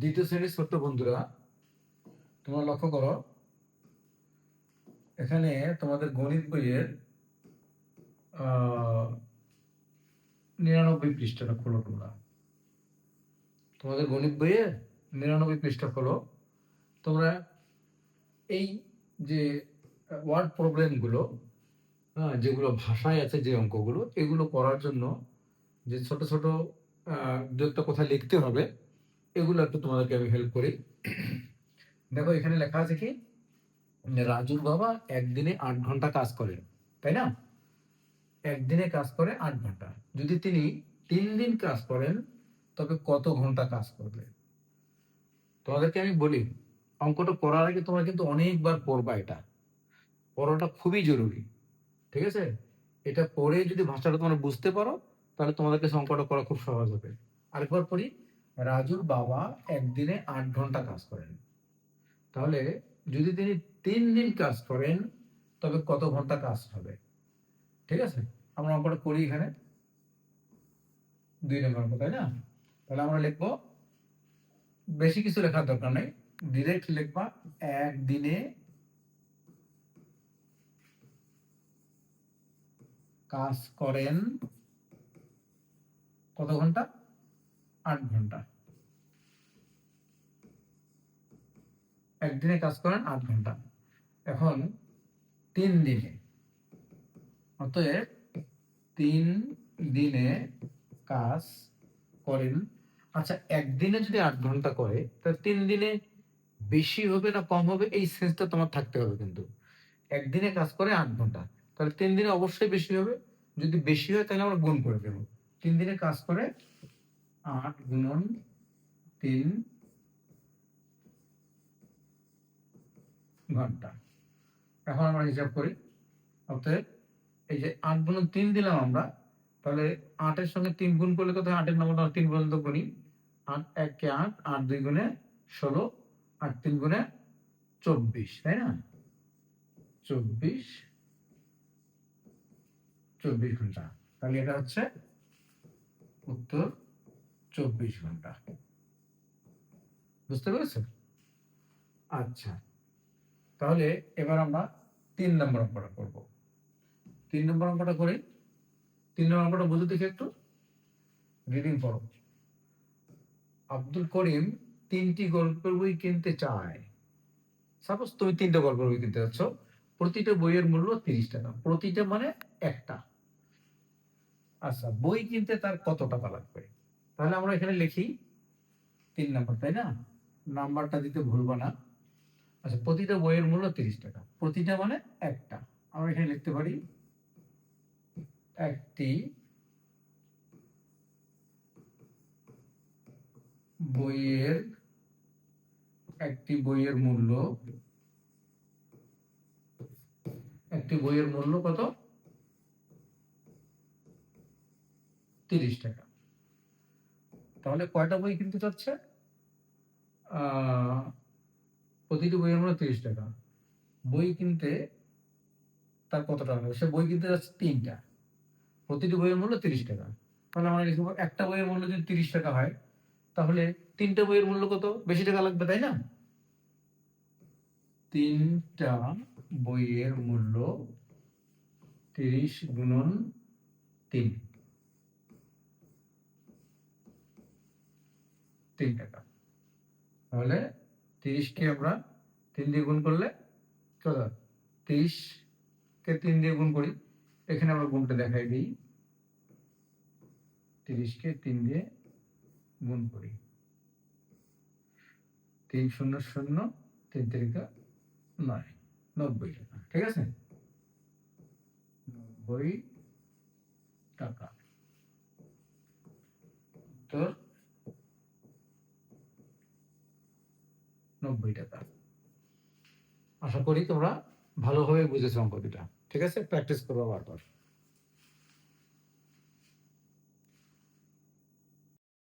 দ্বিতীয় শ্রেণির ছোট্ট বন্ধুরা, তোমরা লক্ষ্য করো, এখানে তোমাদের গণিত বইয়ের নিরানব্বই পৃষ্ঠাটা খোলো তোমরা। তোমাদের গণিত বইয়ের নিরানব্বই পৃষ্ঠা খোলো। তোমরা এই যে ওয়ার্ড প্রবলেমগুলো হ্যাঁ যেগুলো ভাষায় আছে যে অঙ্কগুলো, এগুলো করার জন্য যে ছোট ছোট দু একটা কথা লিখতে হবে এগুলো একটু তোমাদেরকে আমি হেল্প করি। দেখো, এখানে লেখা আছে কি? রাজুর বাবা একদিনে আট ঘণ্টা কাজ করেন, তাই না? একদিনে কাজ করে আট ঘণ্টা। যদি তিনি তিন দিন কাজ করেন, তবে কত ঘণ্টা কাজ করবে? তোমাদেরকে আমি বলি, অঙ্কটা করার আগে তোমরা কিন্তু অনেকবার পড়বা এটা। পড়াটা খুবই জরুরি, ঠিক আছে? এটা পড়ে যদি ভাষাটা তোমরা বুঝতে পারো, তাহলে তোমাদেরকে অঙ্কটা করা খুব সহজ হবে। আরেকবার পড়ি। রাজুর বাবা একদিনে আট ঘণ্টা কাজ করেন। তাহলে যদি তিনি তিন দিন কাজ করেন, তবে কত ঘণ্টা কাজ হবে? ঠিক আছে? আমরা অঙ্কটা করি এখানে। দুই নম্বর অঙ্ক, তাই না? তাহলে আমরা লিখব, বেশি কিছু লেখার দরকার নেই। ডিরেক্ট লিখবা, একদিনে কাজ করেন কত ঘণ্টা? আট ঘণ্টা। একদিনে কাজ করেন আট ঘণ্টা। এখন তিন দিনে। অতএব তিন দিনে কাজ করেন। আচ্ছা একদিনে যদি আট ঘণ্টা করে তাহলে তিন দিনে বেশি হবে না কম হবে? এই সেন্সটা তোমার থাকতে হবে কিন্তু। একদিনে কাজ করে আট ঘণ্টা। তাহলে তিন দিনে অবশ্যই বেশি হবে। যদি বেশি হয়, তাহলে আমরা গুণ করে দেবো। তিন দিনে কাজ করে আট গুণন তিন ঘণ্টা। এখন আমরা হিসাব করি। অতএব এই যে আট গুণন তিন দিলাম আমরা, তাহলে আটের সঙ্গে তিন গুণ করলে কত? আটের নম্বরটা তিন পর্যন্ত গুণি আট এককে আট আট দুই গুণে ষোলো, আট তিন গুণে চব্বিশ, তাই না? চব্বিশ চব্বিশ ঘণ্টা। তাহলে এটা হচ্ছে উত্তর চব্বিশ ঘণ্টা। বুঝতে পেরেছ আচ্ছা। তাহলে এবার আমরা তিন নম্বর অঙ্কটা করব। তিন নম্বর অঙ্কটা করি, তিন নম্বর অঙ্কটা বুঝে দেখি একটু। রিডিং পড়ো। আব্দুল করিম তিনটি গল্পের বই কিনতে চায়। সাপোজ তুমি তিনটা গল্পের বই কিনতে যাচ্ছ, প্রতিটা বইয়ের মূল্য তিরিশ টাকা। প্রতিটা মানে একটা। আচ্ছা বই কিনতে তার কত টাকা লাগবে? তাহলে আমরা এখানে লিখি তিন নাম্বার, তাই না? নাম্বারটা দিতে ভুলবো না। আচ্ছা প্রতিটা বইয়ের মূল্য তিরিশ টাকা। প্রতিটা মানে একটা। আমরা এখানে লিখতে পারি একটি বইয়ের একটি বইয়ের মূল্য, একটি বইয়ের মূল্য কত? তিরিশ টাকা। তাহলে কয়টা বই কিনতে চাচ্ছে? প্রতিটি বইয়ের মূল্য তিরিশ টাকা। বই কিনতে তার কত টাকা লাগবে? সে বই কিনতে যাচ্ছে তিনটা। প্রতিটি বইয়ের মূল্য তিরিশ টাকা। তাহলে আমরা একটা বইয়ের মূল্য যদি তিরিশ টাকা হয়, তাহলে তিনটা বইয়ের মূল্য কত? বেশি টাকা লাগবে, তাই না? তিনটা বইয়ের মূল্য তিরিশ গুণন তিন। তিন টাকা। তাহলে তিরিশকে আমরা তিন দিয়ে গুণ করলে কত তিরিশকে তিন দিয়ে গুণ করি। এখানে আমরা গুণটা দেখাই দিই। তিরিশকে তিন দিয়ে গুণ করি। তিন শূন্য শূন্য তিন তিরিকা নয়। নব্বই টাকা, ঠিক আছে? নব্বই টাকা। উত্তর নব্বই টাকা আশা করি তোমরা ভালোভাবে বুঝেছ অঙ্ক দুটা ঠিক আছে? প্র্যাকটিস করব বারবার।